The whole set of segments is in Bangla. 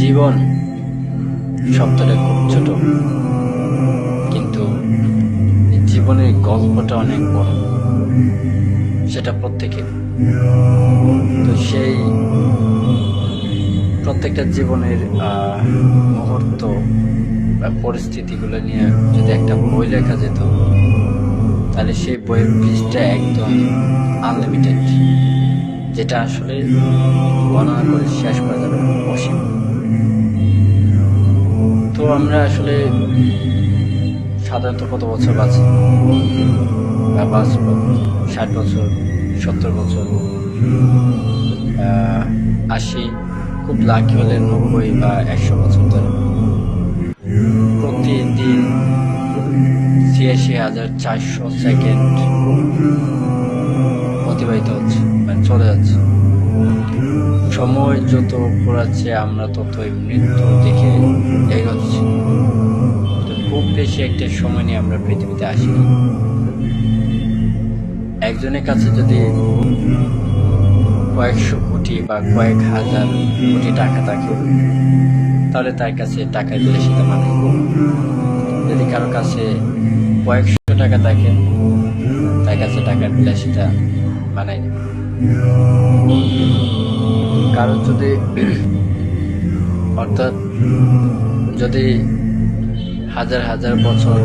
জীবন শব্দটা খুব ছোট, কিন্তু জীবনের গল্পটা অনেক বড়। সেটা প্রত্যেকের। তো সেই প্রত্যেকটা জীবনের মুহূর্ত বা পরিস্থিতিগুলো নিয়ে যদি একটা বই লেখা যেত, তাহলে সেই বইয়ের পৃষ্ঠা একদম আনলিমিটেড যেটা আসলে বর্ণনা করে শেষ করা যাবে অসীম। তো আমরা আসলে সাধারণত কত বছর বাঁচি? বা বাঁচব ষাট বছর, সত্তর বছর আশি, খুব লাকি হলে নব্বই বা একশো বছর ধরে। প্রতিদিন ছিয়াশি হাজার চারশো সেকেন্ড চলে যাচ্ছে। সময় যত ঘোরাচ্ছে, আমরা ততই মৃত্যুর দিকে এগোচ্ছি। খুব বেশি একটা সময় নিয়ে আমরা পৃথিবীতে আসি একজনের কাছে যদি কয়েকশো কোটি বা কয়েক হাজার কোটি টাকা থাকে, তাহলে তার কাছে টাকা দিলে সেটা মানে যদি কারও কাছে কয়েকশো টাকা থাকে, তার কাছে টাকা দিলে সেটা মানায় না কারও যদি, অর্থাৎ যদি হাজার হাজার বছর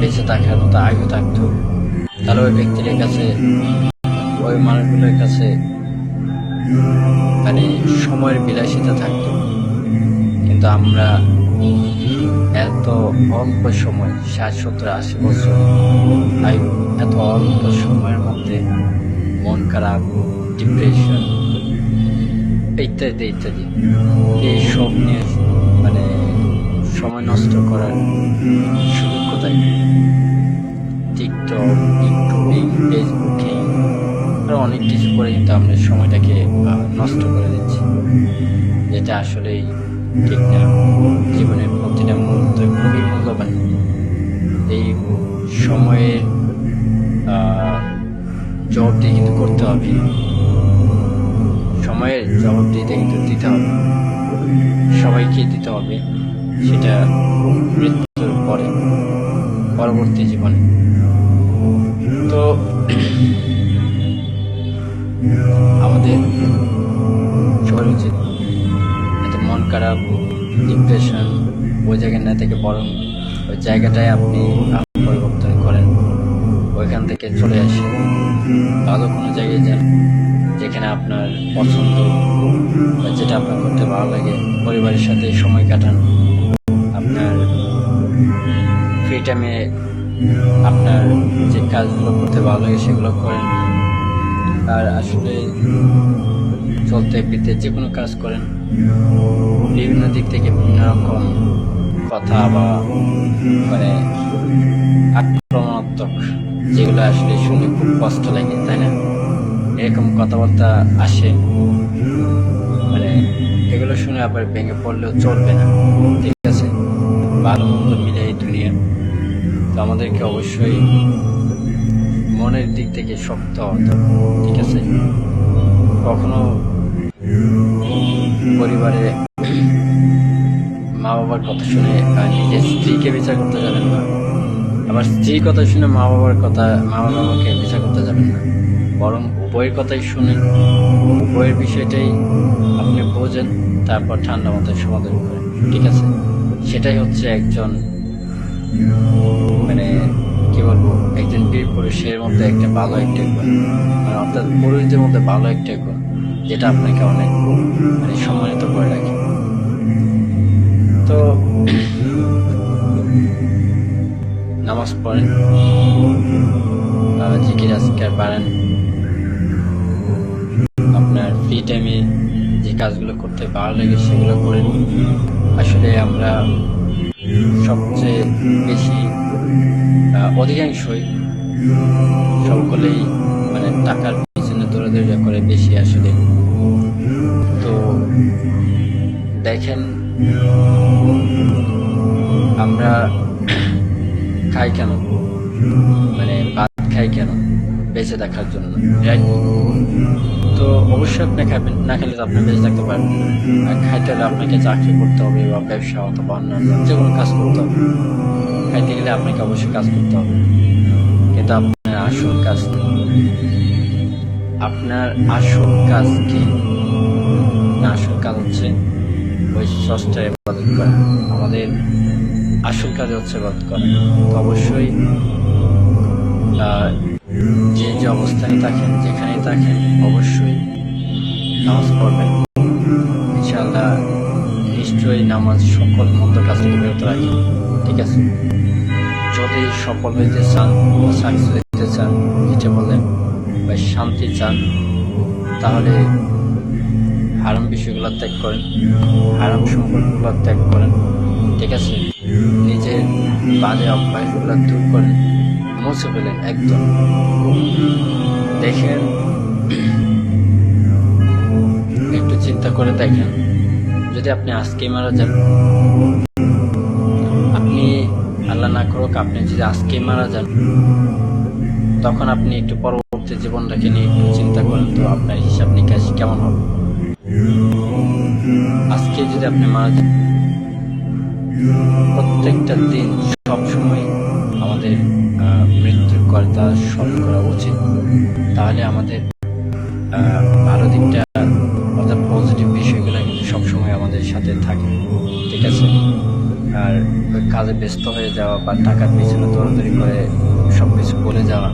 বেঁচে থাকার মতো আয়ু থাকতো, তাহলে ওই ব্যক্তির কাছে, ওই মানুষগুলোর কাছে মানে সময়ের বিলাসিতা থাকতো। কিন্তু আমরা এত অল্প সময়, ষাট, সত্তর, আশি বছর এত অল্প সময়ের মধ্যে মন খারাপ ডিপ্রেশন ইত্যাদি ইত্যাদি। এই সব নিয়ে মানে সময় নষ্ট করার সুযোগ কোথায়? টিকটক, ইউটিউবিং ফেসবুকিং আরও অনেক কিছু করে কিন্তু আমরা সময়টাকে নষ্ট করে দিচ্ছি। যেটা আসলেই ঠিক না। জীবনের প্রতিটা মুহূর্ত খুবই মূল্যবান। এই সময়ের জবাবদিহি কিন্তু করতে হবে। সময়ের জবাবদিহিটা কিন্তু দিতে হবে। সবাইকে দিতে হবে। সেটা মৃত্যুর পরে, পরবর্তী জীবনে। তো আমাদের সবার উচিত এত মন খারাপ ডিপ্রেশন ওই জায়গায় না থেকে বরং ওই জায়গাটায় আপনি ওইখান থেকে চলে আসেন ভালো কোনো জায়গায় যান যেখানে আপনার পছন্দ যেটা আপনার করতে ভালো লাগে, পরিবারের সাথে সময় কাটান। আপনার ফ্রি টাইমে আপনার যে কাজগুলো করতে ভালো লাগে সেগুলো করেন। আর আসলে চলতে ফিরতে যে কোনো কাজ করেন। বিভিন্ন দিক থেকে বিভিন্ন রকম কথা বা মানে আক্রমণাত্মক যেগুলো আসলে শুনে খুব কষ্ট লাগে, তাই না? এরকম কথাবার্তা আসে। মানে এগুলো শুনে আবার ভেঙে পড়লেও চলবে না। ঠিক আছে, ভালো মন্দ মিলে এই দুনিয়া। তো আমাদেরকে অবশ্যই মনের দিক থেকে শক্ত হতে ঠিক আছে? কখনো পরিবারে মা বাবার কথা শুনে নিজের স্ত্রীকে বিচার করতে যাবেন না। আবার স্ত্রীর কথা শুনে মা বাবার কথা, মা বাবাকে বিচার করতে যাবেন না। বরং উভয়ের কথাই শুনে উভয়ের বিষয়টাই আপনি বোঝেন, তারপর ঠান্ডা মাথায় সমাধান করেন। ঠিক আছে? সেটাই হচ্ছে একজন মানে কি বলব, একজন বীর পুরুষের মধ্যে একটা ভালো একটা গুণ। মানে অর্থাৎ পুরুষদের মধ্যে ভালো একটা গুণ, যেটা আপনাকে অনেক মানে সম্মানিত করে রাখে। তো নামাজ পড়েন। জিকির আজকার পারেন আপনার ফ্রি টাইমে যে কাজগুলো করতে ভালো লাগে সেগুলো করেন। আসলে আমরা সবচেয়ে বেশি অধিকাংশই সকলেই মানে টাকার পিছনে দৌড়াদৌড়ি করে বেশি আসলে। তো দেখেন, আমরা খাই কেন? মানে ভাত খাই কেন? বেঁচে দেখার জন্য? তো অবশ্যই আপনি খাবেন, না খেলে তো আপনি বেঁচে থাকতে পারবেন আর খাইতে হলে আপনাকে চাকরি করতে হবে বা ব্যবসা অথবা অন্যান্য যে কোনো কাজ করতে হবে। খাইতে গেলে আপনাকে অবশ্যই কাজ করতে হবে। কিন্তু আপনার আসল কাজ আপনার আসল কাজ কি? না, আসল কাজ হচ্ছে ওই করা। আমাদের আসল কাজ হচ্ছে ইবাদত করা অবশ্যই যে যে অবস্থানে থাকেন যেখানে থাকেন, অবশ্যই নামাজ পড়বেন। ইনশাআল্লাহ নিশ্চয়ই নামাজ সকল মন্দ কাজ থেকে বিরত রাখে ঠিক আছে? যদি সফল হইতে চান সাকসেস হইতে চান, যেটা বলেন, বা শান্তি চান, তাহলে হারাম বিষয়গুলো ত্যাগ করেন, হারাম সম্পর্কগুলো ত্যাগ করেন। ঠিক আছে? নিজের বাজে অভ্যাসগুলো দূর করেন মুছে ফেলেন একদম। দেখেন, একটু চিন্তা করে দেখেন, যদি আপনি আজকেই মারা যান, আপনি আল্লাহ না করুক, আপনি যদি আজকেই মারা যান, তখন আপনি একটু পরবর্তী জীবনটাকে নিয়ে একটু চিন্তা করেন তো আপনার হিসাব নিকাশ কেমন হবে? আজকে যদি আপনি মারা যান প্রত্যেকটা দিন সবসময় আমাদের মৃত্যুর কথা স্মরণ করা উচিত। তাহলে আমাদের ভালো দিকটা অর্থাৎ পজিটিভ বিষয়গুলো কিন্তু সবসময় আমাদের সাথে থাকে। ঠিক আছে? আর কাজে ব্যস্ত হয়ে যাওয়া বা টাকার পিছনে দৌড়াদৌড়ি করে সব কিছু বলে যাওয়া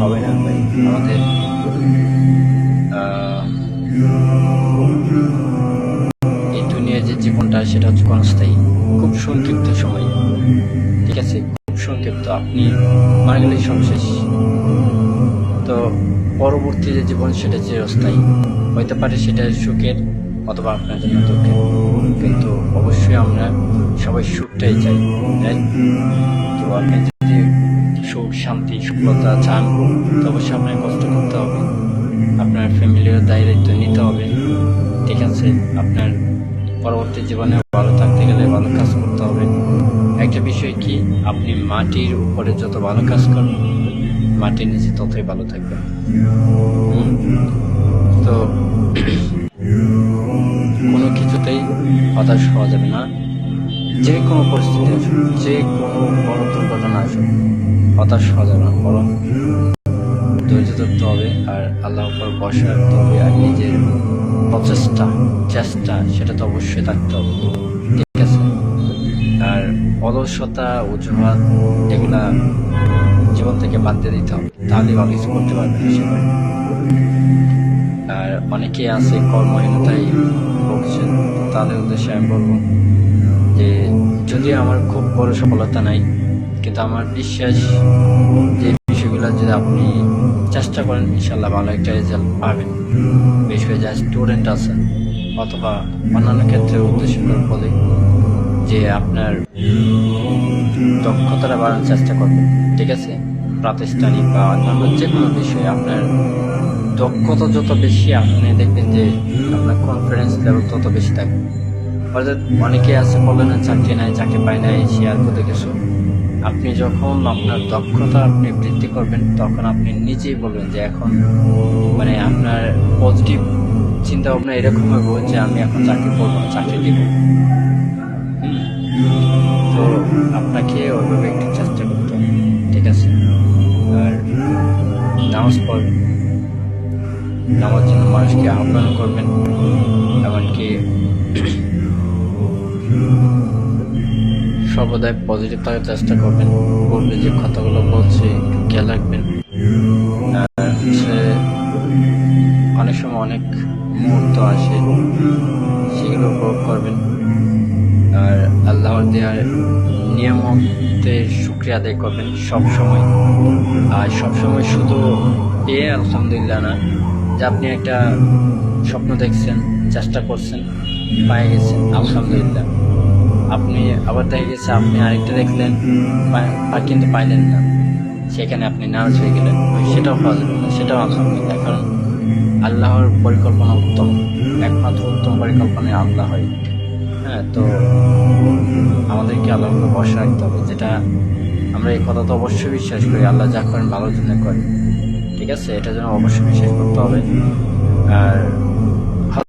হবে না ভাই। আমাদের এই দুনিয়ার যে জীবনটা সেটা হচ্ছে ক্ষণস্থায়ী। খুব সংক্ষিপ্ত সময়। ঠিক আছে? খুব সংক্ষিপ্ত। আপনি মারা গেলেই সব শেষ তো পরবর্তী যে জীবন, সেটা যে চিরস্থায়ী হইতে পারে, সেটা সুখের অথবা আপনার জন্য দুঃখের। কিন্তু অবশ্যই আমরা সবাই সুখটাই চাই তো আপনি যদি সুখ, শান্তি, সফলতা চান, তো অবশ্যই আপনার কষ্ট করতে হবে। আপনার ফ্যামিলির দায় দায়িত্ব নিতে হবে। ঠিক আছে? আপনার পরবর্তী জীবনে আপনি মাটির উপরে যত ভালো কাজ করবেন মাটির নিচে ততই ভালো থাকবেন হুম। তো, কোনো কিছুতেই হতাশ হওয়া যাবে না যে কোনো পরিস্থিতি আসুক যে কোনো বড় দুর্ঘটনা আসুক, হতাশ হওয়া যাবে না, বরং ধৈর্য ধরতে হবে আর আল্লাহর উপর ভরসা রাখতে হবে আর নিজের প্রচেষ্টা চেষ্টা, সেটা তো অবশ্যই থাকতে হবে অলসতা, অজুহাত, এগুলা জীবন থেকে বাদ দিয়ে দিতে হবে। তাহলে ভালো কিছু করতে পারবে না সেভাবে আর অনেকে আছে কর্মহীনতায় ভুগছেন, তাদের উদ্দেশ্যে আমি বলব যে যদি আমার খুব বড় সফলতা নাই, কিন্তু আমার বিশ্বাস যে বিষয়গুলো যদি আপনি চেষ্টা করেন ইনশাল্লাহ ভালো একটা রেজাল্ট পাবেন। বিশেষ করে যারা স্টুডেন্ট আছেন অথবা অন্যান্য ক্ষেত্রে উদ্দেশ্য বলি যে আপনার দক্ষতাটা বাড়ানোর চেষ্টা করবেন, ঠিক আছে? প্রাতিষ্ঠানিক বা অন্যান্য যে কোনো বিষয়ে আপনার দক্ষতা যত বেশি, আপনি দেখবেন যে আপনার কনফিডেন্স লেভেল তত বেশি থাকবে। অর্থাৎ অনেকে আছে, বলে না, চাকরি নাই, চাকরি পায় নাই সে আর করতে কিছু আপনি যখন আপনার দক্ষতা আপনি বৃদ্ধি করবেন, তখন আপনি নিজেই বলবেন যে এখন মানে আপনার পজিটিভ চিন্তা ভাবনা এরকম হবে যে আমি এখন চাকরি করব, চাকরি দিব। তো আপনাকে ওইভাবে একটু চেষ্টা করতে হবে। ঠিক আছে? আর নামাজ পড়বেন। নামাজ জন্য মানুষকে আহ্বান করবেন। এমনকি সর্বদাই পজিটিভ থাকার চেষ্টা করবেন। বলবে যে কথাগুলো বলছে, একটু খেয়াল রাখবেন। অনেক সময় অনেক মুহূর্ত আসে, সেগুলো উপভোগ করবেন। দেওয়ার নিয়মতে শুক্রিয়া আদায় করবেন সবসময়। আর সব সময় শুধু এ আলহামদুলিল্লাহ না, যে আপনি একটা স্বপ্ন দেখছেন, চেষ্টা করছেন, পায়ে গেছেন, আলহামদুলিল্লাহ। আপনি আবার দেখা গেছে, আপনি আরেকটা দেখলেন কিন্তু পাইলেন না। সেখানে আপনি নারাজ হয়ে গেলেন। সেটাও পাওয়া যাবে না, সেটাও আলহামদুলিল্লাহ, কারণ আল্লাহর পরিকল্পনা উত্তম। একমাত্র উত্তম পরিকল্পনায় আল্লাহ হয়। হ্যাঁ তো আমাদেরকে আল্লাহর ভরসা রাখতে হবে, যেটা আমরা এই কথা তো অবশ্যই বিশ্বাস করি, আল্লাহ যা করেন ভালোর জন্য করেন, ঠিক আছে? এটা যেন অবশ্যই বিশ্বাস করতে হবে। আর